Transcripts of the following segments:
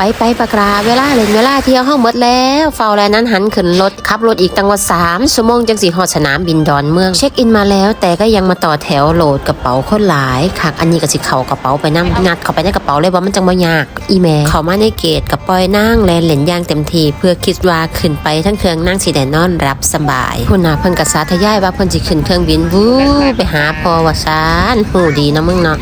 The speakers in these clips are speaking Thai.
ไปไปปากราเวลาเล่นเวลาเที่ยวห้องหมดแล้วเฝ้าแลนั้นหันขึ้นรถขับรถอีกตั้งว่าสามชั่วโมงจังสีหอดสนามบินดอนเมืองเช็คอินมาแล้วแต่ก็ยังมาต่อแถวโหลดกระเป๋าคนหลายคักอันนี้ก็สิเข่ากระเป๋าไปนั่งงัดเข้าไปในกระเป๋าเลยว่ามันจังบ่ยากอีแม่เข้ามาในเกตกับปอยนั่งแลนเหลนย่างเต็มทีเพื่อคิดว่าขึ้นไปทั้งเครื่องนั่งสีแดนนอนรับสบายพุ่นน่ะเพิ่นกระสาทยายว่าเพิ่นสิขึ้นเครื่องบินวู้ไปหาพอว่าซานหูดีนะมึงเนาะ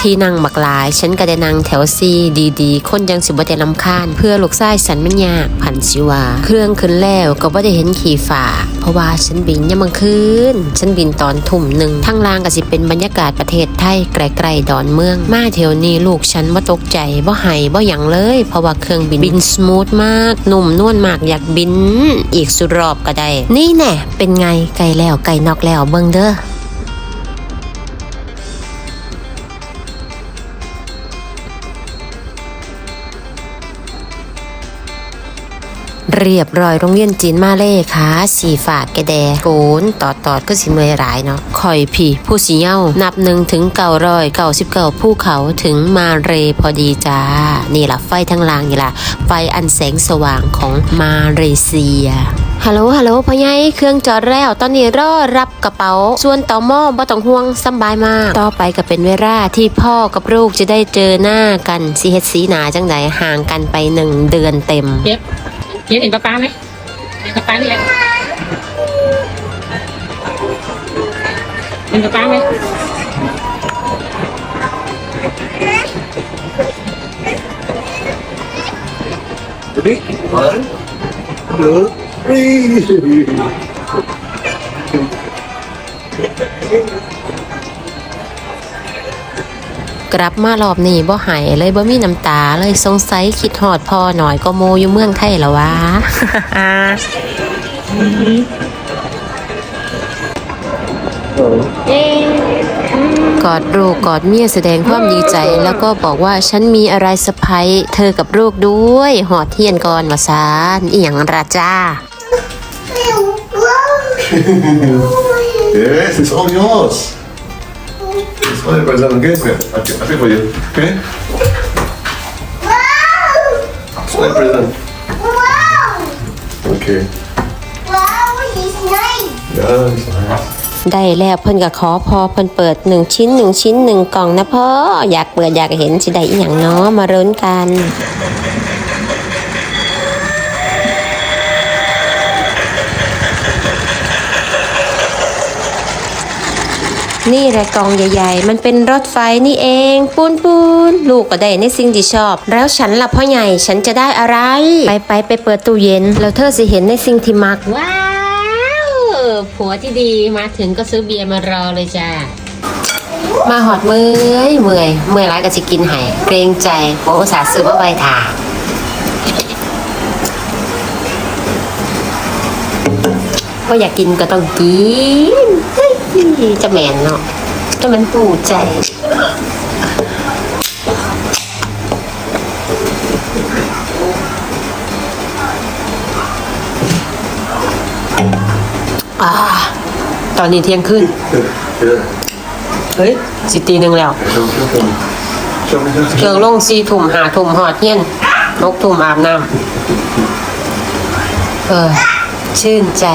ที่นั่งบักหลาย ฉันก็ได้นั่งแถวซีดีๆ คนยังสิบ่ได้ลำคาญ เพื่อลูกชายฉันมันยากผันสิว่าเครื่องขึ้นแล้วก็บ่ได้เห็นขี่ฝ่า เพราะว่าฉันบินยามมื้อคืน ฉันบินตอนทุ่มหนึ่งทั้งล่างก็สิเป็นบรรยากาศประเทศไทยไกลๆดอนเมือง มาแถวนี้ลูกฉันบ่าตกใจบ่ไห้บ่หยังเลย เพราะว่าเครื่องบินบินสมูทมากนุ่มนวลมากอยากบิน อีกสุดรอบก็ได้ นี่แน่เป็นไงไกลแล้วไกลนอกแล้วเบิ่งเด้อ เรียบร้อยโรงเรียนจีนมาเล่ค่ะสีฝากแกแดโกนตอดตอดก็สิเมอยหลายเนาะคอยพี่ผู้สีเย้านับหนึ่งถึงเก่ารอยเก่าสิบเก่าผู้เขาถึงมาเรพอดีจ้า นี่ล่ะไฟทั้งลางนี่ล่ะไฟอันแสงสว่างของมาเลเซียฮัลโหล ฮัลโหลพ่อใหญ่เครื่องจอดแล้ว ตอนนี้รอรับกระเป๋า ส่วนต่อหม้อบ่ต้องห่วงสำบายมาก ต่อไปก็เป็นเวลาที่พ่อกับลูกจะได้เจอหน้ากันสิเฮ็ดสีหนาจังไดห่างกันไปหนึ่งเดือนเต็มเจี๊ยบเจี๊ยบเห็นป้าป้าไกลับมารอบนี้บ่หายเลยบ่มีน้ำตาเลยสงสัยคิดหอดพ่อหน่อยก็โมอยู่เมืองไทยแล้ววะ กอดลูกกอดเมียแสดงความดีใจ แล้วก็บอกว่าฉันมีอะไรสะพายเธอกับลูกด้วย หอดเทียนก่อนว่าซานอีหยังราจ้า Yes, it's all yours. It's all your present, okay? Here, I pick, I pick for you, okay? It's my present. Okay. Yeah, it's nice. ได้แล้วเพิ่นก็ขอพอเพิ่นเปิดหนึ่งชิ้นหนึ่งชิ้นหนึ่งกล่องนะพ่ออยากเปิดอยากเห็นสิได้อีหยังเนาะมาเริ้นกัน นี่แหละกล่องใหญ่ๆ มันเป็นรถไฟนี่เอง ปูนปูนลูกก็ได้ในสิ่งที่ชอบ แล้วฉันล่ะพ่อใหญ่ฉันจะได้อะไร ไปไปไปเปิดตู้เย็น แล้วเธอสิเห็นในสิ่งที่มัก ว้าวผัวที่ดีมาถึงก็ซื้อเบียร์มารอเลยจ้ามาหอดเมื่อยเมื่อยเมื่อยไรก็จะกินให้เกรงใจผัวอุตส่าห์ซื้อมาไว้ทาก็อยากกินก็ต้องกิน เฮ้ยจะแมนเนาะจะมันปูใจอ่าตอนนี้เที่ยงคืนเฮ้ยสิตีหนึ่งแล้ว เครื่องลงสี่ถุ่มหาถุ่มหอดเฮียนนกถุ่มอาบน้ำเออ ชื่นใจ